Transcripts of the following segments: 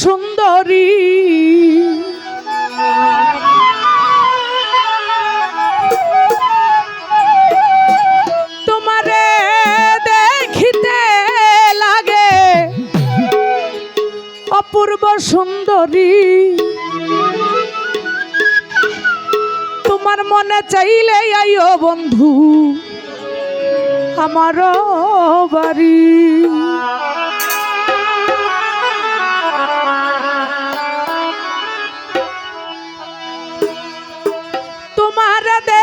সুন্দরী। তোমারে দেখিতে লাগে অপূর্ব সুন্দরী। তোমার মনে চাইলে আইও বন্ধু আমার বাড়ি।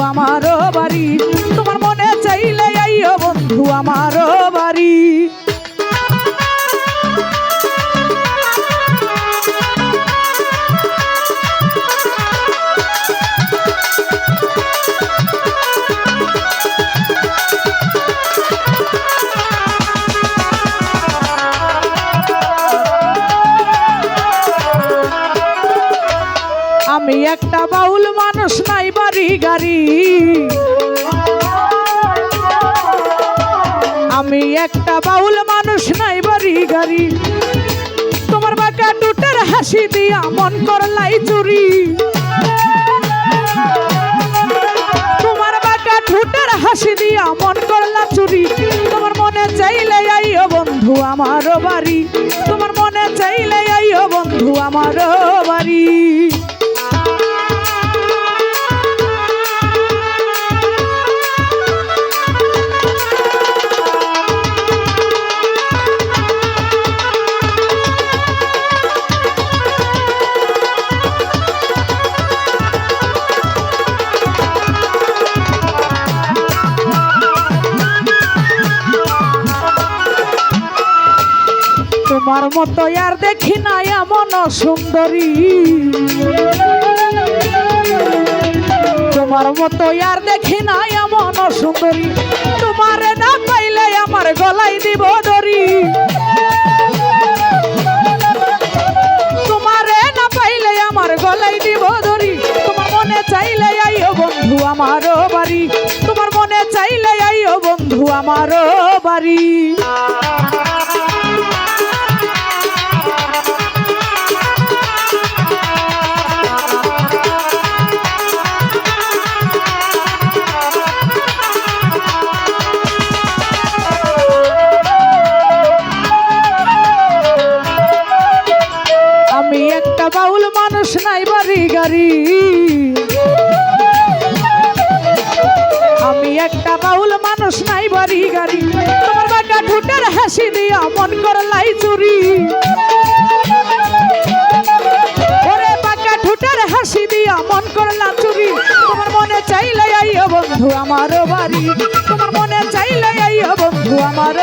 বন্ধু আমার বাড়ি। তোমার মনে চাইলে আইও বন্ধু আমার বাড়ি। একটা বাউল মানুষ নাই বাড়ি গাড়ি। আমি একটা বাউল মানুষ নাই বাড়ি গাড়ি। তোমার বাঁকা টুটের হাসি দিয়া মন করলাই চুরি। তোমার বাঁকা ঠুটের হাসি দিয়া মন করলা চুরি। তোমার মনে চাইলে আইও বন্ধু আমার বাড়ি। তোমার মনে চাইলে আইও বন্ধু আমার বাড়ি। তোমার মতো আর দেখি না এমন সুন্দরী। তোমার মতো আর দেখি না এমন সুন্দরী। তোমার না পাইলে আমার গলাই দিব দড়ি। তোমারে না পাইলে আমার গলাই দিব দড়ি। তোমার মনে চাইলে আইও বন্ধু আমার বাড়ি। তোমার মনে চাইলে আইও বন্ধু আমার বাড়ি। একটা বাউল মানুষ নাই বাড়ি গাড়ি। আমি একটা বাউল মানুষ নাই বাড়ি গাড়ি। তোমার বাঁকা ঠোঁটের হাসি দিয়া মন করলাই চুরি। ওরে হাসি দিয়া মন করলা চুরি। তোমার মনে চাইলে আইও বন্ধু আমার বাড়ি। তোমার মনে চাইলে আইও বন্ধু আমার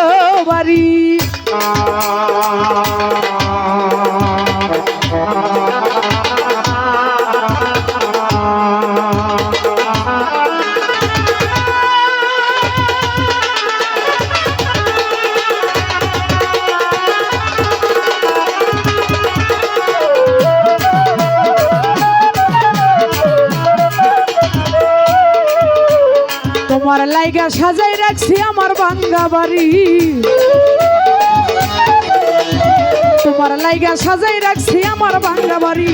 তোমার লাইগা সাজাই রাখছি আমার বাঙ্গা বাড়ি। তোমার লাইগা সাজাই রাখছি আমার বাঙ্গা বাড়ি।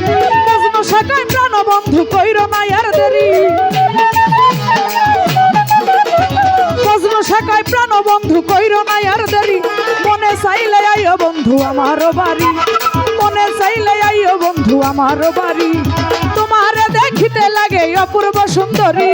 মজনু শাখায় প্রাণ বন্ধু কইর আর দেরি। মজনু শাখায় প্রাণ বন্ধু কইর আর দেরি। মনে চাইলে আইও বন্ধু আমার বাড়ি। মনে চাইলে আইও বন্ধু আমার বাড়ি। তোমার দেখিতে লাগে অপূর্ব সুন্দরী।